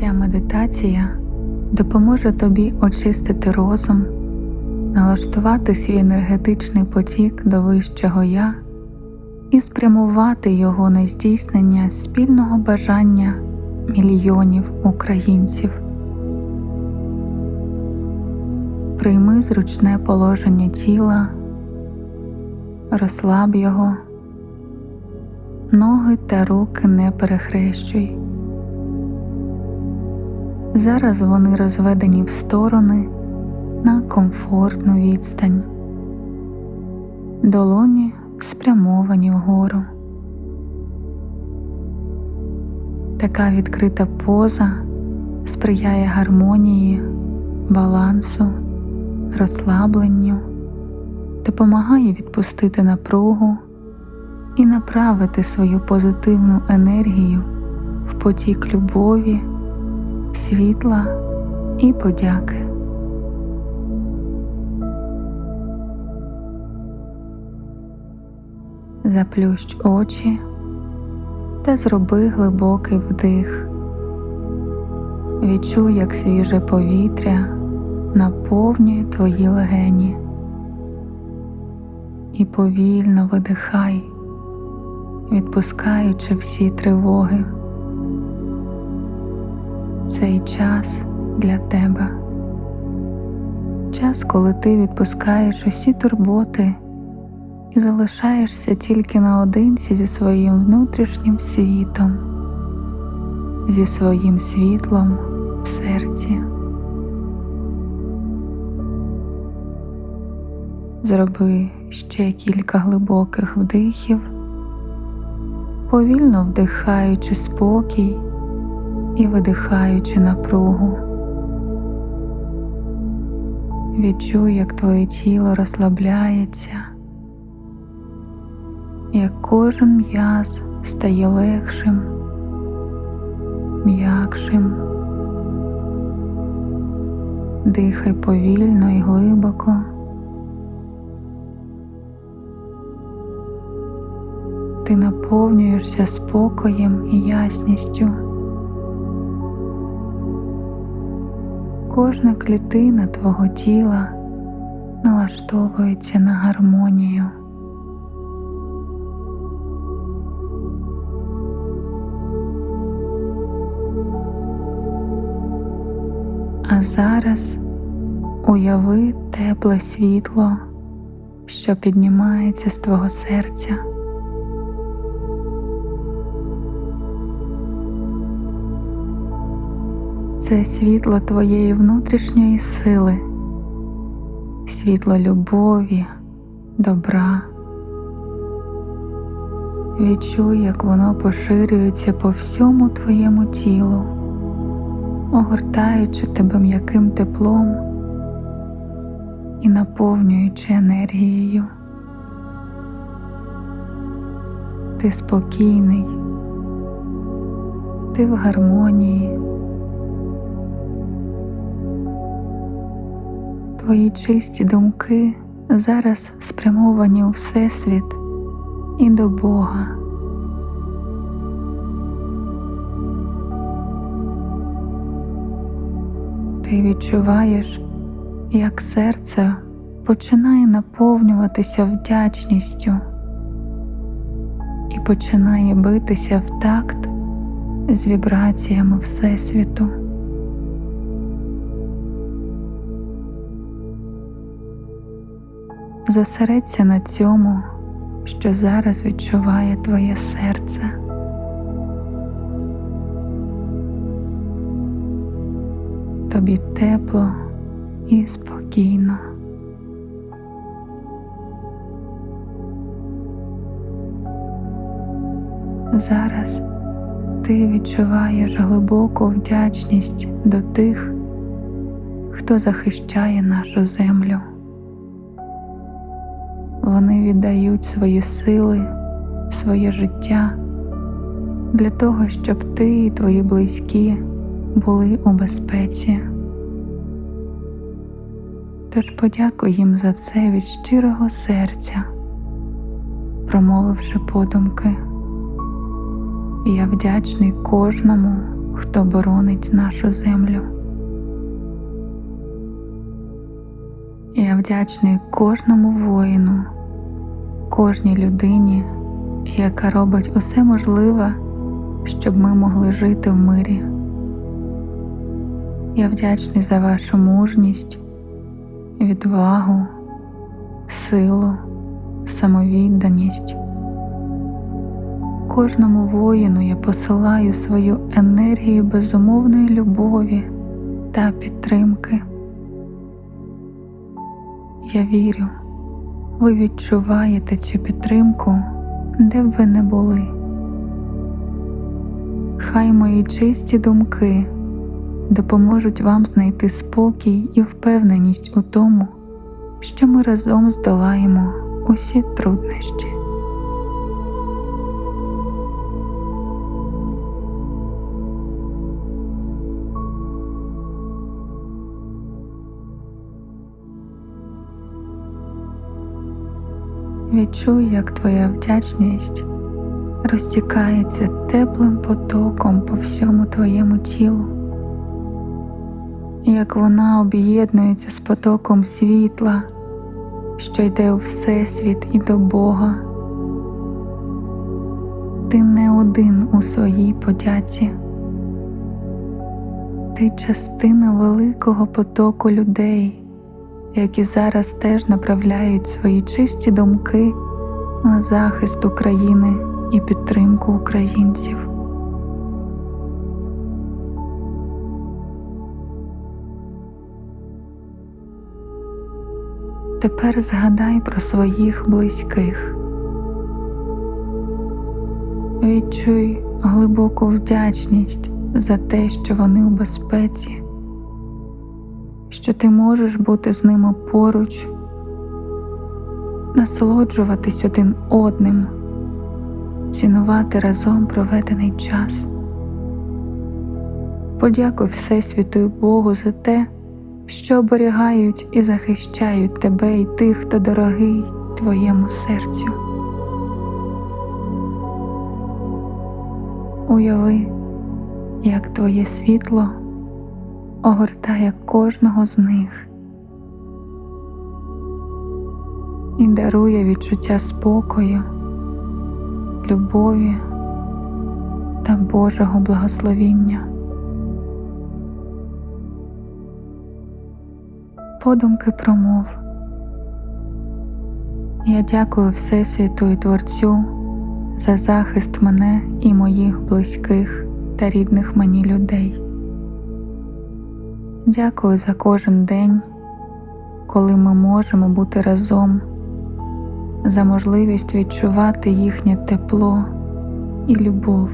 Ця медитація допоможе тобі очистити розум, налаштувати свій енергетичний потік до вищого я і спрямувати його на здійснення спільного бажання мільйонів українців. Прийми зручне положення тіла, розслаб його, ноги та руки не перехрещуй. Зараз вони розведені в сторони на комфортну відстань, долоні спрямовані вгору. Така відкрита поза сприяє гармонії, балансу, розслабленню, допомагає відпустити напругу і направити свою позитивну енергію в потік любові, світла і подяки. Заплющ очі та зроби глибокий вдих. Відчуй, як свіже повітря наповнює твої легені і повільно видихай, відпускаючи всі тривоги. Цей час для тебе, час, коли ти відпускаєш усі турботи і залишаєшся тільки наодинці зі своїм внутрішнім світом, зі своїм світлом в серці. Зроби ще кілька глибоких вдихів, повільно вдихаючи спокій і видихаючи напругу. Відчуй, як твоє тіло розслабляється, як кожен м'яз стає легшим, м'якшим. Дихай повільно і глибоко. Ти наповнюєшся спокоєм і ясністю. Кожна клітина твого тіла налаштовується на гармонію. А зараз уяви тепле світло, що піднімається з твого серця. Це світло твоєї внутрішньої сили, світло любові, добра. Відчуй, як воно поширюється по всьому твоєму тілу, огортаючи тебе м'яким теплом і наповнюючи енергією. Ти спокійний, ти в гармонії. Твої чисті думки зараз спрямовані у Всесвіт і до Бога. Ти відчуваєш, як серце починає наповнюватися вдячністю і починає битися в такт з вібраціями Всесвіту. Зосередься на цьому, що зараз відчуває твоє серце. Тобі тепло і спокійно. Зараз ти відчуваєш глибоку вдячність до тих, хто захищає нашу землю. Віддають свої сили, своє життя для того, щоб ти і твої близькі були у безпеці. Тож подякуй їм за це від щирого серця, промовивши подумки. Я вдячний кожному, хто боронить нашу землю. Я вдячний кожному воїну, кожній людині, яка робить усе можливе, щоб ми могли жити в мирі. Я вдячний за вашу мужність, відвагу, силу, самовідданість. Кожному воїну я посилаю свою енергію безумовної любові та підтримки. Я вірю, ви відчуваєте цю підтримку, де б ви не були. Хай мої чисті думки допоможуть вам знайти спокій і впевненість у тому, що ми разом здолаємо усі труднощі. Відчуй, як твоя вдячність розтікається теплим потоком по всьому твоєму тілу, як вона об'єднується з потоком світла, що йде у Всесвіт і до Бога. Ти не один у своїй подяці, ти частина великого потоку людей які зараз теж направляють свої чисті думки на захист України і підтримку українців. Тепер згадай про своїх близьких. Відчуй глибоку вдячність за те, що вони у безпеці що ти можеш бути з ними поруч, насолоджуватись один одним, цінувати разом проведений час. Подякуй Всесвіту і Богу за те, що оберігають і захищають тебе і тих, хто дорогий твоєму серцю. Уяви, як твоє світло огортає кожного з них і дарує відчуття спокою, любові та Божого благословіння. Подумки промов. Я дякую Всесвіту і Творцю за захист мене і моїх близьких та рідних мені людей. Дякую за кожен день, коли ми можемо бути разом, за можливість відчувати їхнє тепло і любов.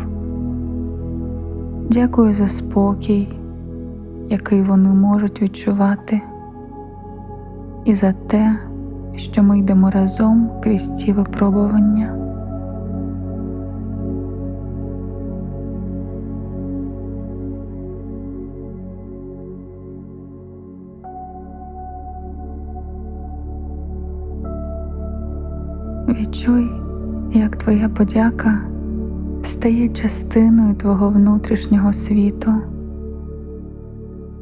Дякую за спокій, який вони можуть відчувати, і за те, що ми йдемо разом крізь ці випробування. Відчуй, як твоя подяка стає частиною твого внутрішнього світу,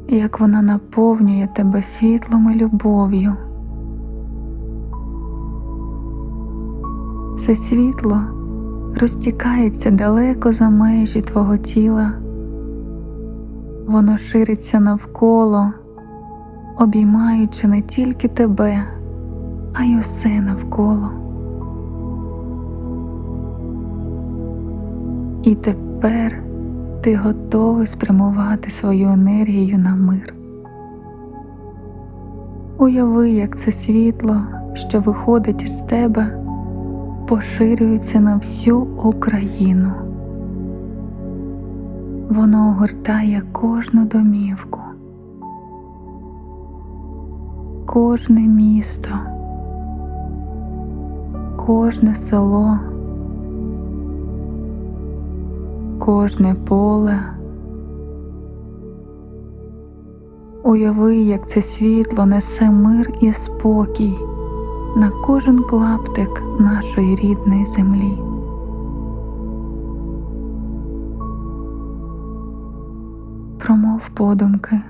як вона наповнює тебе світлом і любов'ю. Це світло розтікається далеко за межі твого тіла, воно шириться навколо, обіймаючи не тільки тебе, а й усе навколо. І тепер ти готовий спрямувати свою енергію на мир. Уяви, як це світло, що виходить із тебе, поширюється на всю Україну. Воно огортає кожну домівку, кожне місто, кожне село кожне поле. Уяви, як це світло несе мир і спокій на кожен клаптик нашої рідної землі. Промов подумки.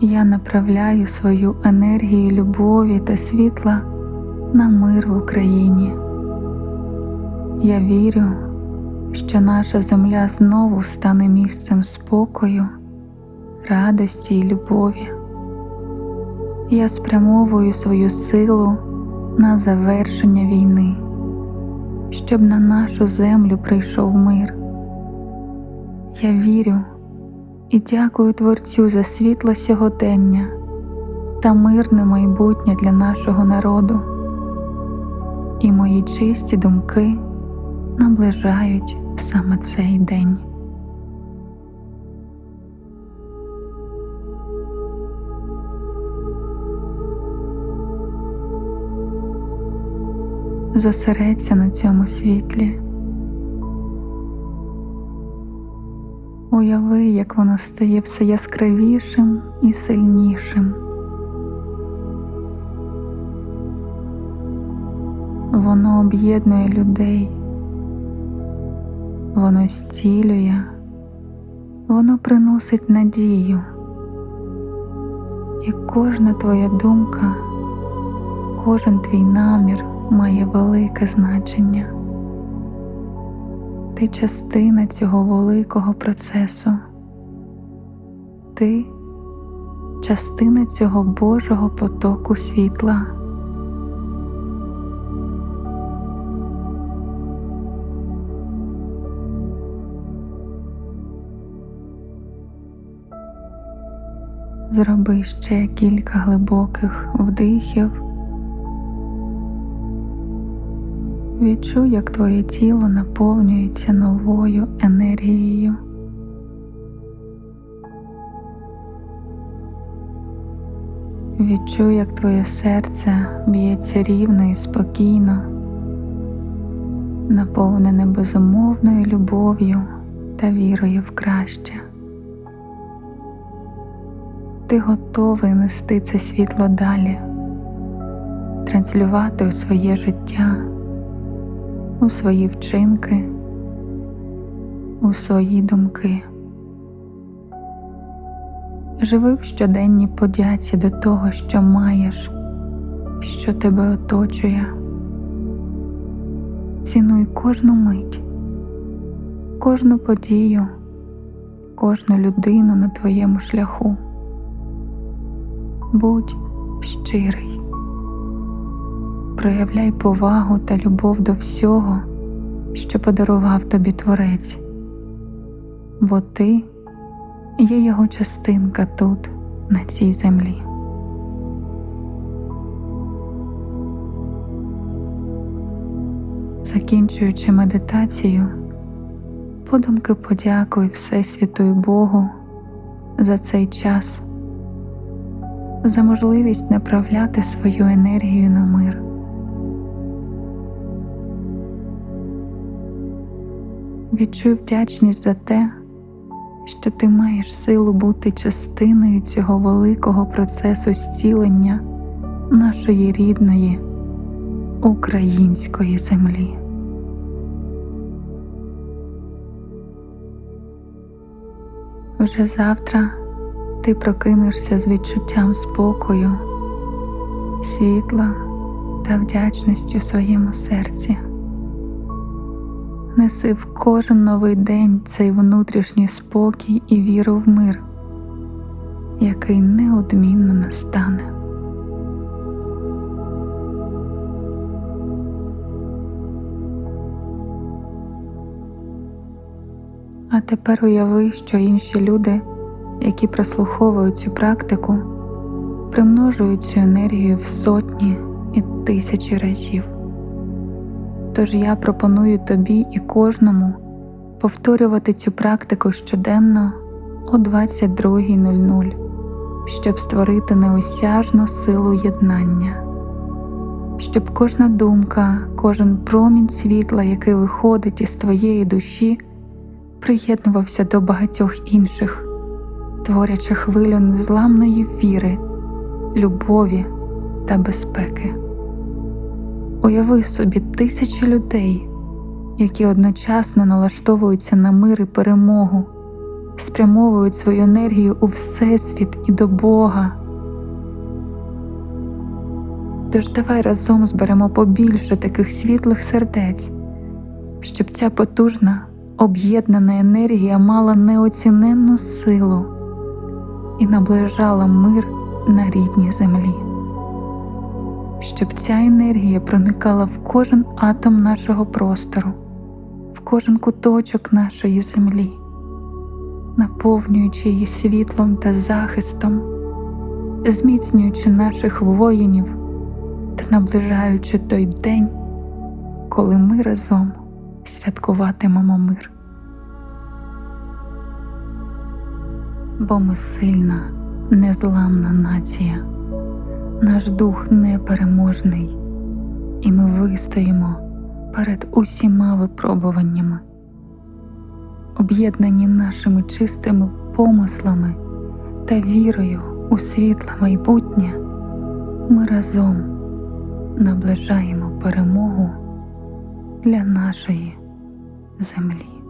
Я направляю свою енергію любові та світла на мир в Україні. Я вірю, що наша земля знову стане місцем спокою, радості і любові. Я спрямовую свою силу на завершення війни, щоб на нашу землю прийшов мир. Я вірю і дякую Творцю за світло сьогодення та мирне майбутнє для нашого народу. І мої чисті думки наближають саме цей день. Зосередься на цьому світлі. Уяви, як воно стає все яскравішим і сильнішим. Воно об'єднує людей, воно зцілює, воно приносить надію, і кожна твоя думка, кожен твій намір має велике значення. Ти частина цього великого процесу. Ти частина цього Божого потоку світла. Зроби ще кілька глибоких вдихів. Відчуй, як твоє тіло наповнюється новою енергією. Відчуй, як твоє серце б'ється рівно і спокійно, наповнене безумовною любов'ю та вірою в краще. Ти готовий нести це світло далі, транслювати у своє життя у свої вчинки, у свої думки. Живи в щоденній подяці до того, що маєш, що тебе оточує. Цінуй кожну мить, кожну подію, кожну людину на твоєму шляху. Будь щирий проявляй повагу та любов до всього, що подарував тобі Творець, бо ти є його частинка тут, на цій землі. Закінчуючи медитацію, подумки подякуй Всесвіту і Богу за цей час, за можливість направляти свою енергію на мир. Відчуй вдячність за те, що ти маєш силу бути частиною цього великого процесу зцілення нашої рідної української землі. Вже завтра ти прокинешся з відчуттям спокою, світла та вдячності у своєму серці неси в кожен новий день цей внутрішній спокій і віру в мир, який неодмінно настане. А тепер уяви, що інші люди, які прослуховують цю практику, примножують цю енергію в сотні і тисячі разів. Тож я пропоную тобі і кожному повторювати цю практику щоденно о 22.00, щоб створити неосяжну силу єднання, щоб кожна думка, кожен промінь світла, який виходить із твоєї душі, приєднувався до багатьох інших, творячи хвилю незламної віри, любові та безпеки. Уяви собі тисячі людей, які одночасно налаштовуються на мир і перемогу, спрямовують свою енергію у Всесвіт і до Бога. Тож давай разом зберемо побільше таких світлих сердець, щоб ця потужна, об'єднана енергія мала неоціненну силу і наближала мир на рідній землі, щоб ця енергія проникала в кожен атом нашого простору, в кожен куточок нашої землі, наповнюючи її світлом та захистом, зміцнюючи наших воїнів та наближаючи той день, коли ми разом святкуватимемо мир. Бо ми сильна, незламна нація, наш дух непереможний, і ми вистоїмо перед усіма випробуваннями, об'єднані нашими чистими помислами та вірою у світле майбутнє, ми разом наближаємо перемогу для нашої землі.